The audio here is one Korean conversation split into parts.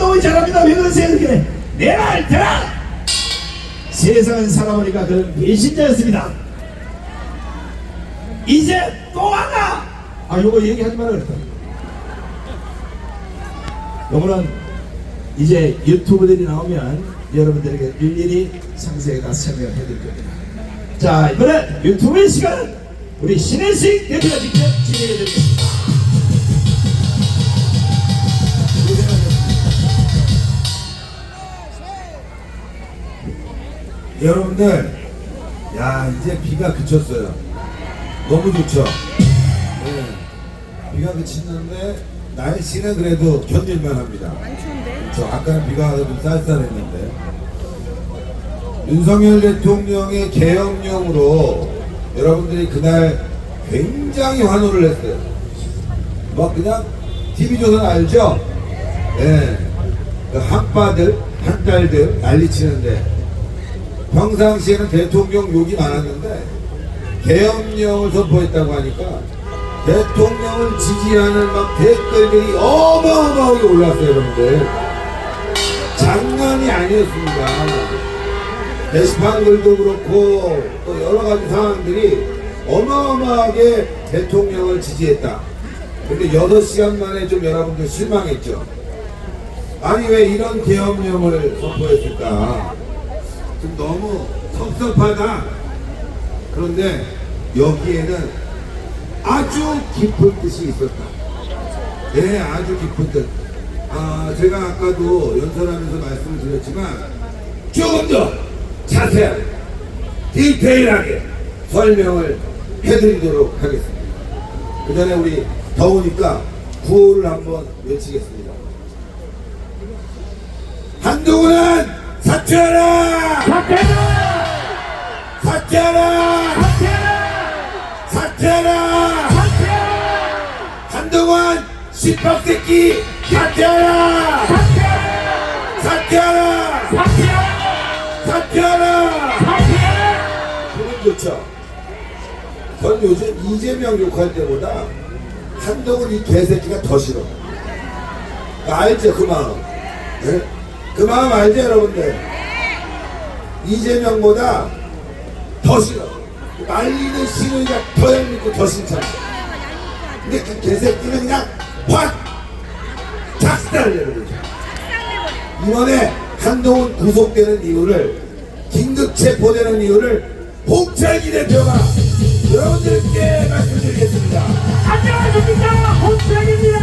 한동훈이 잘합니다. 왜 그러세요? 이렇게 내말 들어! 세상을 살아보니까 그런 배신자였습니다. 이제 또 하나! 아, 요거 얘기하지 말아 그랬다. 요거는 이제 유튜브들이 나오면 여러분들에게 일일이 상세히 다 설명을 해드릴 겁니다. 자, 이번엔 유튜브의 시간 우리 신혜식 대표가 직접 진행해 드리겠습니다. 여러분들, 야 이제 비가 그쳤어요. 너무 좋죠. 네. 비가 그치는데 날씨는 그래도 견딜만 합니다. 그렇죠. 아까는 비가 좀 쌀쌀했는데 윤석열 대통령의 계엄령으로 여러분들이 그날 굉장히 환호를 했어요. 뭐 그냥 TV조선 알죠? 예. 그 한빠들, 한딸들 난리치는데 평상시에는 대통령 욕이 많았는데 계엄령을 선포했다고 하니까 대통령을 지지하는 막 댓글들이 어마어마하게 올랐어요 여러분들. 장난이 아니었습니다. 게시판 글도 그렇고 또 여러 가지 상황들이 어마어마하게 대통령을 지지했다. 근데 6시간 만에 좀 여러분들 실망했죠. 아니 왜 이런 계엄령을 선포했을까 좀 너무 섭섭하다. 그런데 여기에는 아주 깊은 뜻이 있었다. 네, 아주 깊은 뜻. 아, 제가 아까도 연설하면서 말씀을 드렸지만 조금 더 자세하게, 디테일하게 설명을 해드리도록 하겠습니다. 그 전에 우리 더우니까 구호를 한번 외치겠습니다. 한동훈은 사퇴하라! 사퇴라! 사퇴하라! 사퇴라! 사퇴하라! 사퇴라! 한동안 씨밥새끼 사퇴하라! 사퇴라! 사퇴하라! 사퇴라! 사퇴하라! 사퇴라! 기분 좋죠? 전 요즘 이재명 욕할 때보다 한동훈 이 개새끼가 더 싫어. 알죠 그 마음? 네? 그 마음 알죠 여러분들? 이재명보다 더 싫어. 말리는 신우이가 더 얄밉고 더 싫잖아. 근데 그 개새끼는 그냥 확 작살을 내버리죠. 이번에 한동훈 구속되는 이유를 긴급 체포되는 이유를 홍철기 대표가 여러분들께 말씀드리겠습니다. 안녕하십니까 홍철입니다.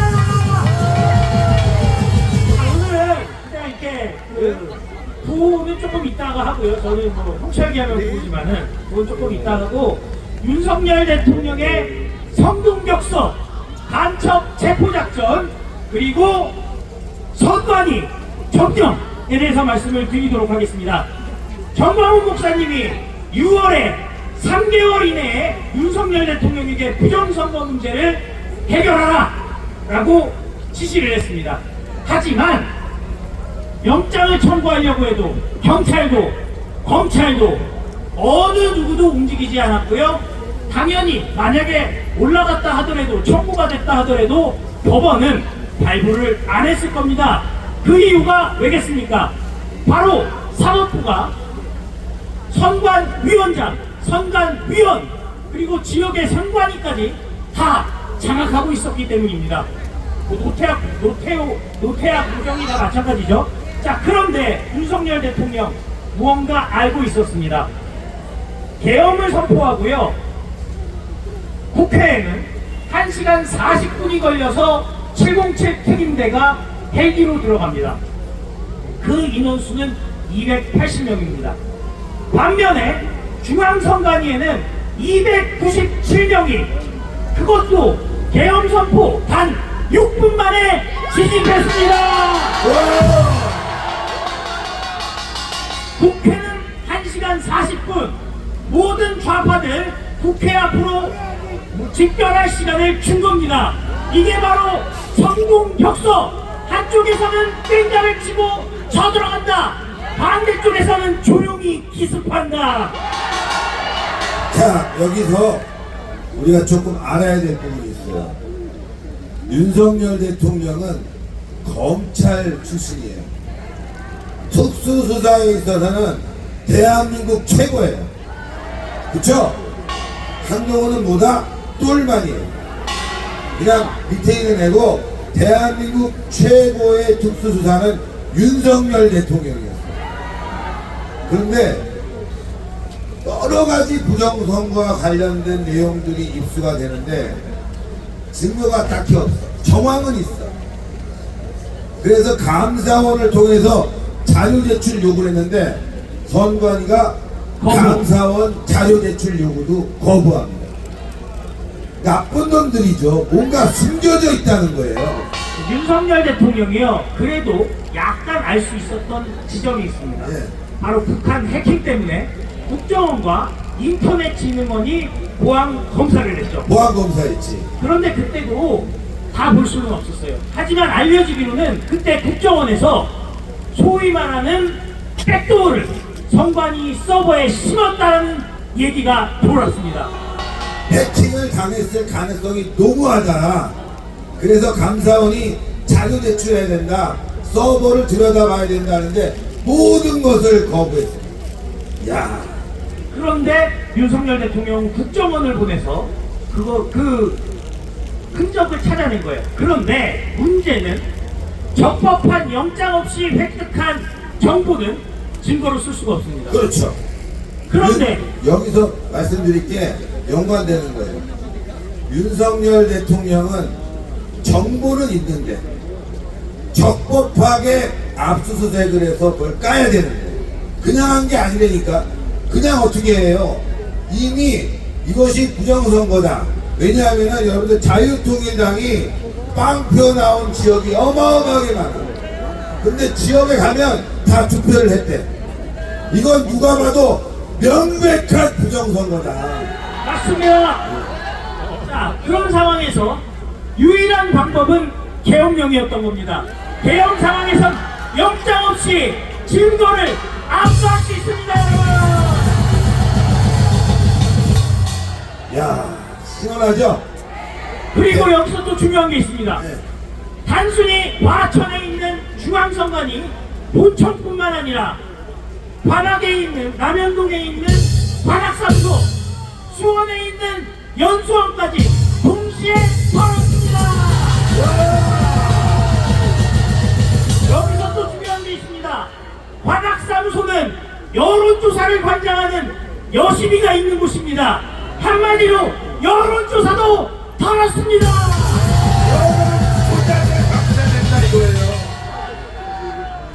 오늘은 그냥 이렇게 그 구호는 조금 있다가 하고요. 저는 뭐 홍철기 하면 구호지만은 그건 조금 있다가 하고 윤석열 대통령의 성동격서 간첩 체포작전 그리고 선관위 점령에 대해서 말씀을 드리도록 하겠습니다. 정광훈 목사님이 6월에 3개월 이내에 윤석열 대통령에게 부정선거 문제를 해결하라 라고 지시를 했습니다. 하지만 영장을 청구하려고 해도 경찰도 검찰도 어느 누구도 움직이지 않았고요. 당연히 만약에 올라갔다 하더라도 청구가 됐다 하더라도 법원은 발부를 안 했을 겁니다. 그 이유가 왜겠습니까? 바로 사법부가 선관위원장, 선관위원, 그리고 지역의 선관위까지 다 장악하고 있었기 때문입니다. 뭐 노태학, 노태우, 노태학 부정이 다 마찬가지죠. 자, 그런데 윤석열 대통령 무언가 알고 있었습니다. 계엄을 선포하고요. 국회에는 1시간 40분이 걸려서 707 특임대가 헬기로 들어갑니다. 그 인원수는 280명입니다. 반면에 중앙선관위에는 297명이 그것도 계엄 선포 단 6분 만에 진입했습니다. 국회는 1시간 40분 모든 좌파들 국회 앞으로 집결할 시간을 준 겁니다. 이게 바로 성공격서 한쪽에서는 땡자를 치고 쳐들어간다 반대쪽에서는 조용히 기습한다 자, 여기서 우리가 조금 알아야 될 부분이 있어요. 윤석열 대통령은 검찰 출신이에요. 특수수사에 있어서는 대한민국 최고예요. 그쵸? 한동훈은 뭐다? 똘만이에요. 그냥 밑에 있는 애고 대한민국 최고의 특수수사는 윤석열 대통령이었어요. 그런데 여러 가지 부정선거와 관련된 내용들이 입수가 되는데 증거가 딱히 없어. 정황은 있어. 그래서 감사원을 통해서 자료 제출 요구를 했는데 선관위가. 감사원 자료 제출 요구도 거부합니다. 나쁜 놈들이죠. 뭔가 숨겨져 있다는 거예요. 윤석열 대통령이요. 그래도 약간 알 수 있었던 지점이 있습니다. 예. 바로 북한 해킹 때문에 국정원과 인터넷진흥원이 보안 검사를 했죠. 보안검사였지. 그런데 그때도 다 볼 수는 없었어요. 하지만 알려지기로는 그때 국정원에서 소위 말하는 백도어를 선관위 서버에 심었다는 얘기가 돌았습니다. 해킹을 당했을 가능성이 너무하다. 그래서 감사원이 자료 제출해야 된다. 서버를 들여다봐야 된다는데 모든 것을 거부했어요. 야, 그런데 윤석열 대통령 국정원을 보내서 그거 그 흔적을 찾아낸 거예요. 그런데 문제는 적법한 영장 없이 획득한 정보는 증거로 쓸 수가 없습니다. 그렇죠. 그런데 윤- 여기서 말씀드릴 게 연관되는 거예요. 윤석열 대통령은 정보는 있는데 적법하게 압수수색을 해서 그걸 까야 되는데 그냥 한 게 아니라니까 그냥 어떻게 해요? 이미 이것이 부정선거다. 왜냐하면 여러분들 자유통일당이 빵표 나온 지역이 어마어마하게 많아. 근데 지역에 가면 다 투표를 했대. 이건 누가 봐도 명백한 부정선거다. 맞습니다. 자, 그런 상황에서 유일한 방법은 계엄령이었던 겁니다. 계엄 상황에선 영장 없이 증거를 압수할 수 있습니다. 야, 시원하죠? 그리고 여기서 또 중요한 게 있습니다. 네. 단순히 과천에 있는 중앙선관위 본청뿐만 아니라 관악에 있는 남현동에 있는 관악사무소 수원에 있는 연수원까지 동시에 털었습니다. 여기서 또 중요한 게 있습니다. 관악사무소는 여론조사를 관장하는 여심이가 있는 곳입니다. 한마디로 여론조사도 이거예요.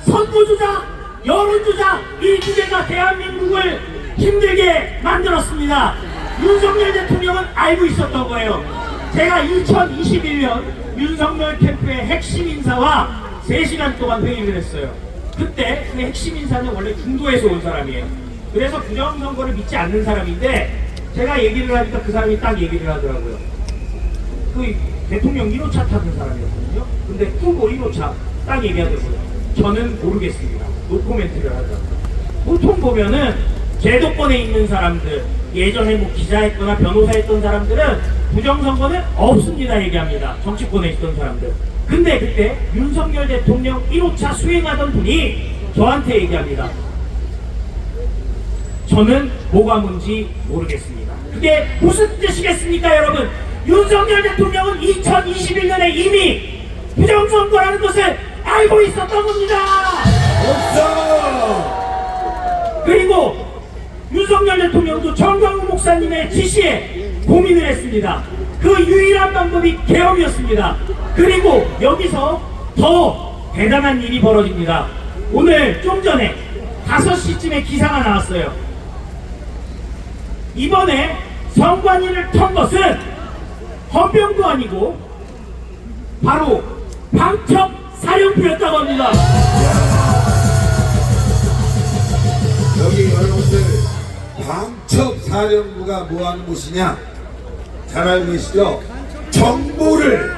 선거주자, 여론주자 이두 개가 대한민국을 힘들게 만들었습니다. 윤석열 대통령은 알고 있었던 거예요. 제가 2021년 윤석열 캠프의 핵심 인사와 3시간 동안 회의를 했어요. 그때 그 핵심 인사는 원래 중도에서 온 사람이에요. 그래서 부정선거를 믿지 않는 사람인데 제가 얘기를 하니까 그 사람이 딱 얘기를 하더라고요. 그 대통령 1호차 타는 사람이었거든요. 근데 후보 1호차 딱 얘기하더라고요. 저는 모르겠습니다. 노코멘트를 하더라고요. 보통 보면은 제도권에 있는 사람들, 예전에 뭐 기자했거나 변호사했던 사람들은 부정선거는 없습니다 얘기합니다. 정치권에 있던 사람들. 근데 그때 윤석열 대통령 1호차 수행하던 분이 저한테 얘기합니다. 저는 뭐가 뭔지 모르겠습니다. 그게 무슨 뜻이겠습니까, 여러분? 윤석열 대통령은 2021년에 이미 부정선거라는 것을 알고 있었던 겁니다. 없어. 그리고 윤석열 대통령도 정광훈 목사님의 지시에 고민을 했습니다. 그 유일한 방법이 계엄이었습니다. 그리고 여기서 더 대단한 일이 벌어집니다. 오늘 좀 전에 5시쯤에 기사가 나왔어요. 이번에 선관위를 턴 것은 헌병도 아니고 바로 방첩 사령부였다고 합니다. 여기 여러분들 방첩 사령부가 뭐 하는 곳이냐? 잘 알고 계시죠? 정보를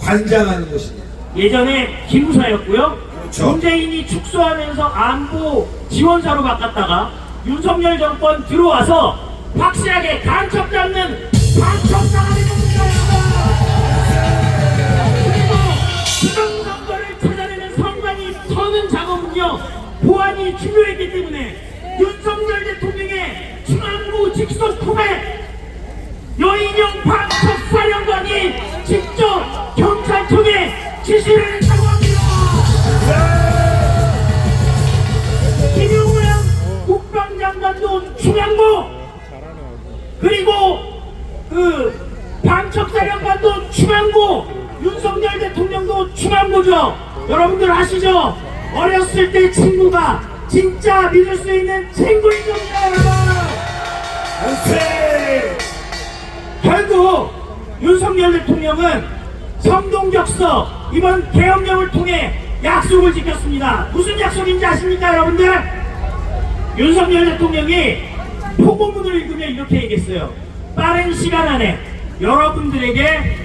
관장하는 곳입니다. 예전에 기무사였고요. 그렇죠. 문재인이 축소하면서 안보 지원사로 바꿨다가 윤석열 정권 들어와서 확실하게 간첩 잡는 겁니다. 그리고 부정선거를 서는 작업은요 보안이 중요했기 때문에 윤석열 대통령의 중앙부 직속 후배 여인영 방첩사령관이 직접 경찰청에 지시를 했다고 합니다. 김용남 국방장관도 중앙부 그리고 그 방첩사령관도 중앙부 윤석열 대통령도 중앙부죠 여러분들 아시죠 어렸을 때 친구가 진짜 믿을 수 있는 친구인 겁니다 여러분 결국 윤석열 대통령은 성동격서 이번 계엄령을 통해 약속을 지켰습니다. 무슨 약속인지 아십니까 여러분들? 윤석열 대통령이 포고문을 읽으며 이렇게 얘기했어요. 빠른 시간 안에 여러분들에게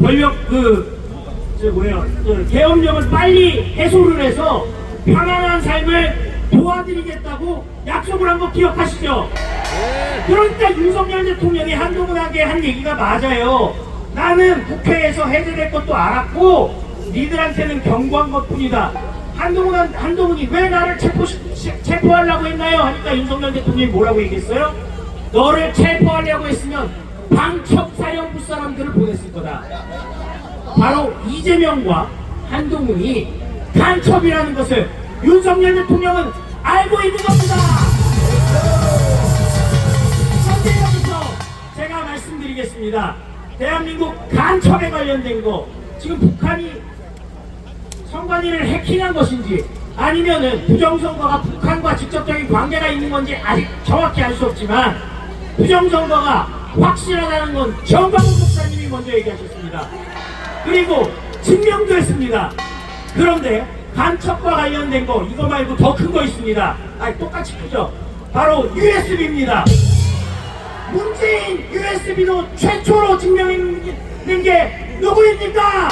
권력 그, 저 뭐예요, 그 계엄령을 빨리 해소를 해서 편안한 삶을 도와드리겠다고 약속을 한거 기억하시죠? 그러니까 윤석열 대통령이 한동훈에게 한 얘기가 맞아요. 나는 국회에서 해제될 것도 알았고 니들한테는 경고한 것뿐이다. 한동훈 한동훈이 왜 나를 체포 체포하려고 했나요? 하니까 윤석열 대통령이 뭐라고 얘기했어요? 너를 체포하려고 했으면 방첩사령부 사람들을 보냈을 거다. 바로 이재명과 한동훈이 간첩이라는 것을 윤석열 대통령은 알고 있는 겁니다. 여기서 제가 말씀드리겠습니다. 대한민국 간첩에 관련된 거 지금 북한이 선관위를 해킹한 것인지 아니면은 부정선거가 북한과 직접적인 관계가 있는 건지 아직 정확히 알 수 없지만 부정 선거가 확실하다는 건 정광훈 목사님이 먼저 얘기하셨습니다. 그리고 증명도 했습니다. 그런데 간첩과 관련된 거 이거 말고 더 큰 거 있습니다. 아 똑같이 크죠. 바로 USB입니다. 문재인 USB도 최초로 증명했는 게 누구입니까?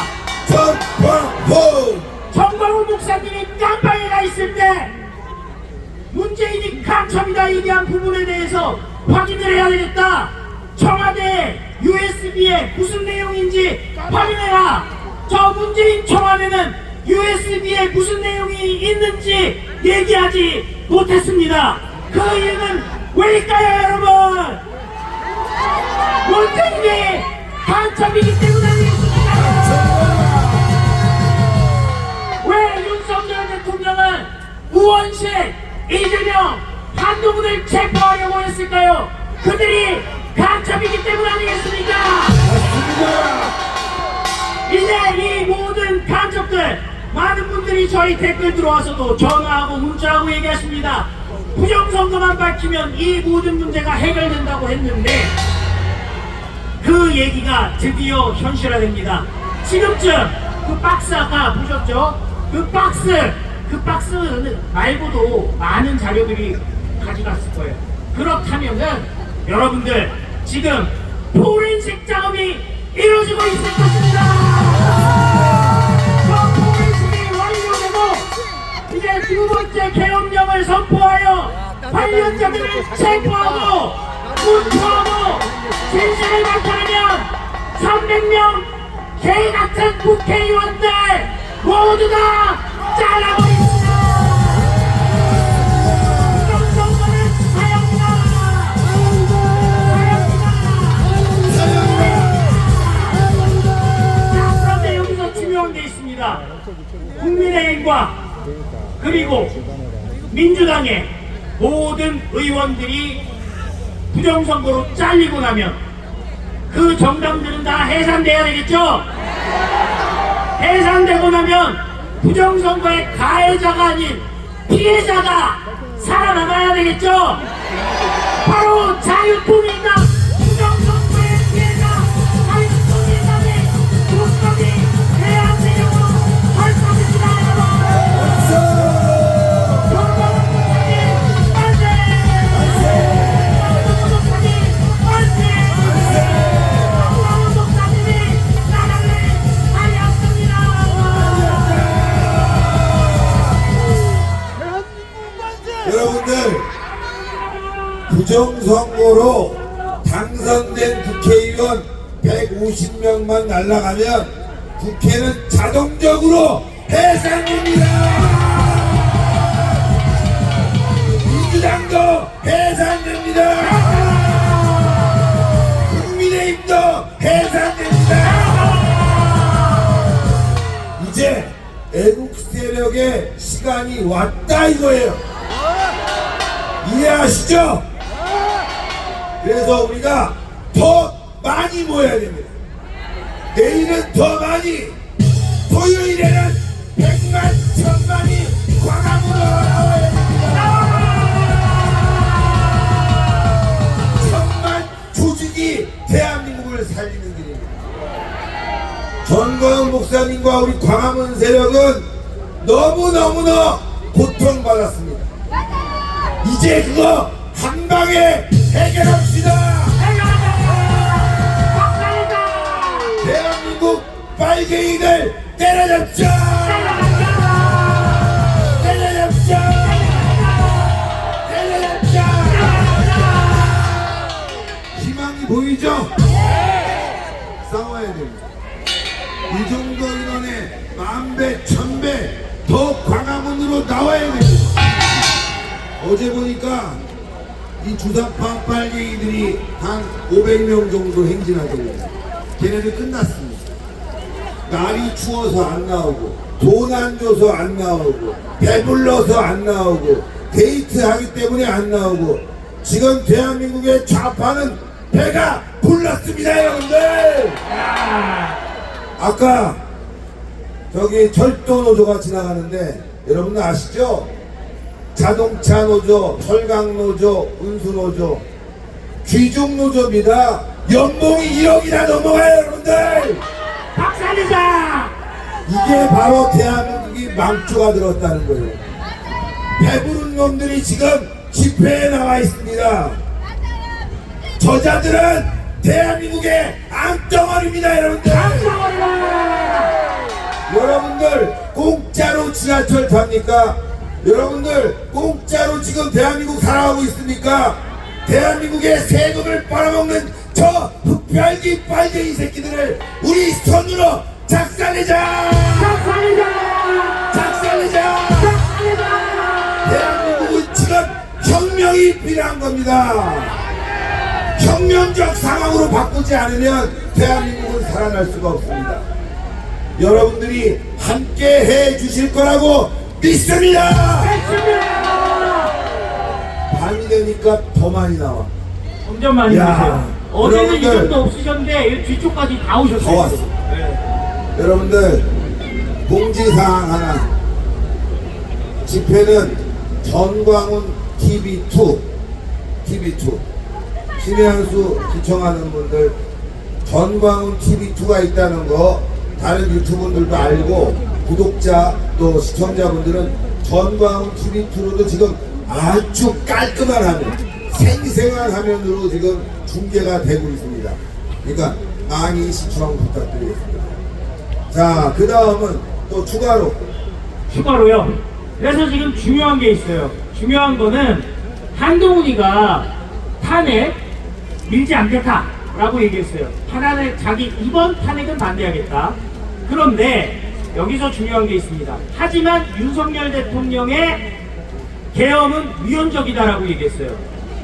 전광훈 정광훈 목사님이 깜방에 가 있을 때 문재인이 간첩이다 얘기한 부분에 대해서 확인을 해야 되겠다. 청와대 USB에 무슨 내용인지 확인해라. 저 문재인 청와대는 USB에 무슨 내용이 있는지 얘기하지 못했습니다. 그 이유는 왜일까요, 여러분? 문재인이 간첩이기 때문 아니겠습니까? 왜 윤석열 대통령은 우원식, 이재명, 한동훈을 체포하려고 했을까요? 그들이 간첩이기 때문 아니겠습니까? 이제 이 모든 간첩들 많은 분들이 저희 댓글 들어와서도 전화하고 문자하고 얘기하십니다. 부정선거만 밝히면 이 모든 문제가 해결된다고 했는데 그 얘기가 드디어 현실화됩니다. 지금쯤 그 박스 아까 보셨죠? 그 박스, 그 박스 말고도 많은 자료들이 가져갔을 거예요. 그렇다면은 여러분들 지금 포렌식 작업이 이루어지고 있을 것입니다. 저 포렌식이 완료되고 이제 두 번째 계엄령을 선포하여 관련자들을 체포하고 문포하고 진실을 밝혀내면 300명 개 같은 국회의원들 모두 다 잘라버립니 민주당의 모든 의원들이 부정선거로 잘리고 나면 그 정당들은 다 해산돼야 되겠죠? 해산되고 나면 부정선거의 가해자가 아닌 피해자가 살아남아야 되겠죠? 바로 자유통일당 부정선거로 당선된 국회의원 150명만 날라가면 국회는 자동적으로 해산됩니다. 민주당도 해산됩니다. 국민의힘도 해산됩니다. 이제 애국 세력의 시간이 왔다 이거예요. 이해하시죠? 그래서 우리가 더 많이 모여야 됩니다. 내일은 더 많이, 토요일에는 백만, 천만이 광화문으로 나와야 됩니다. 천만 조직이 대한민국을 살리는 길입니다. 전광훈 목사님과 우리 광화문 세력은 너무너무나 고통받았습니다. 이제 그거 한 방에 해결합시다. 대한민국 빨갱이들 때려잡자. 때려잡자. 때려잡자. 희망이 보이죠? 싸워야 됩니다. 이 정도 인원에 만배, 천배 더 광화문으로 나와야 됩니다. 어제 보니까 이 주사파 빨갱이들이 한 500명 정도 행진하더군요. 걔네들 끝났습니다. 날이 추워서 안 나오고, 돈 안 줘서 안 나오고, 배불러서 안 나오고, 데이트 하기 때문에 안 나오고, 지금 대한민국의 좌파는 배가 불렀습니다, 여러분들! 아까 저기 철도 노조가 지나가는데 여러분들 아시죠? 자동차 노조, 철강 노조, 운수 노조, 귀중 노조입니다. 연봉이 1억이나 넘어가요, 여러분들. 박살내자! 이게 바로 대한민국이 망조가 들었다는 거예요. 배부른 놈들이 지금 집회에 나와 있습니다. 저자들은 대한민국의 앙덩어리입니다, 여러분들. 여러분들 공짜로 지하철 탑니까? 여러분들 공짜로 지금 대한민국 살아가고 있습니까? 대한민국의 세금을 빨아먹는 저 흑별기 빨갱이 새끼들을 우리 손으로 작살내자! 박살내자! 작살내자! 박살내자! 대한민국은 지금 혁명이 필요한 겁니다. 혁명적 상황으로 바꾸지 않으면 대한민국은 살아날 수가 없습니다. 여러분들이 함께 해 주실 거라고 믿습니다. 밤이 되니까 더 많이 나와. 점점 많이 야, 오세요. 어제는 이 여러분들. 정도 없으셨는데 이 뒤쪽까지 다 오셨어요. 더 왔어. 여러분들 공지사항 하나. 집회는 전광훈 TV2, TV2. 신의 한수 시청하는 분들 전광훈 TV2가 있다는 거 다른 유튜브들도 알고 구독자 또 시청자분들은 전광훈 TV2로도 지금 아주 깔끔한 화면, 생생한 화면으로 지금 중계가 되고 있습니다. 그러니까 많이 시청 부탁드리겠습니다. 자, 그 다음은 또 추가로 추가로요. 그래서 지금 중요한 게 있어요. 중요한 거는 한동훈이가 탄핵 밀지 않겠다 라고 얘기했어요. 탄핵 자기 이번 탄핵은 반대하겠다. 그런데 여기서 중요한 게 있습니다. 하지만 윤석열 대통령의 계엄은 위헌적이다라고 얘기했어요.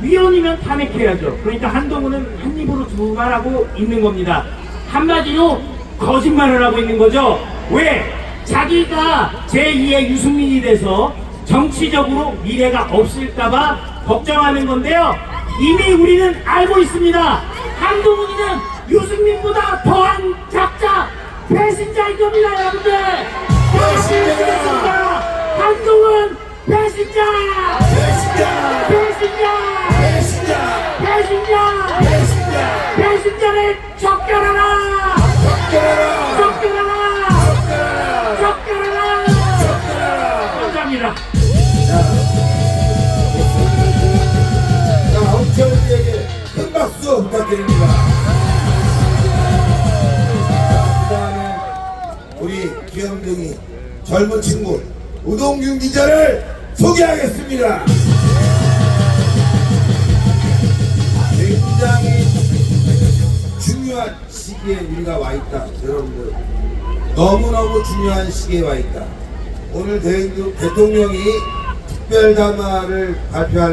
위헌이면 탄핵해야죠. 그러니까 한동훈은 한 입으로 두 말하고 있는 겁니다. 한마디로 거짓말을 하고 있는 거죠. 왜? 자기가 제2의 유승민이 돼서 정치적으로 미래가 없을까봐 걱정하는 건데요. 이미 우리는 알고 있습니다. 한동훈이는 유승민보다 더한 작자, 배신자인 겁니다, 여러분들. 배신자! 한동훈 배신자! 배신자! 배신자! 배신자! 배신자! 배신자! 배신자를 적결하라! 적결하라! 적절하라! 적결하라! 적절하라! 감사합니다. 자, 엄청에게 큰 박수 부탁드립니다. 귀염둥이 젊은 친구 우동균 기자를 소개하겠습니다. 굉장히 중요한 시기에 우리가 와 있다, 여러분들. 너무너무 중요한 시기에 와 있다. 오늘 대- 대통령이 특별 담화를 발표할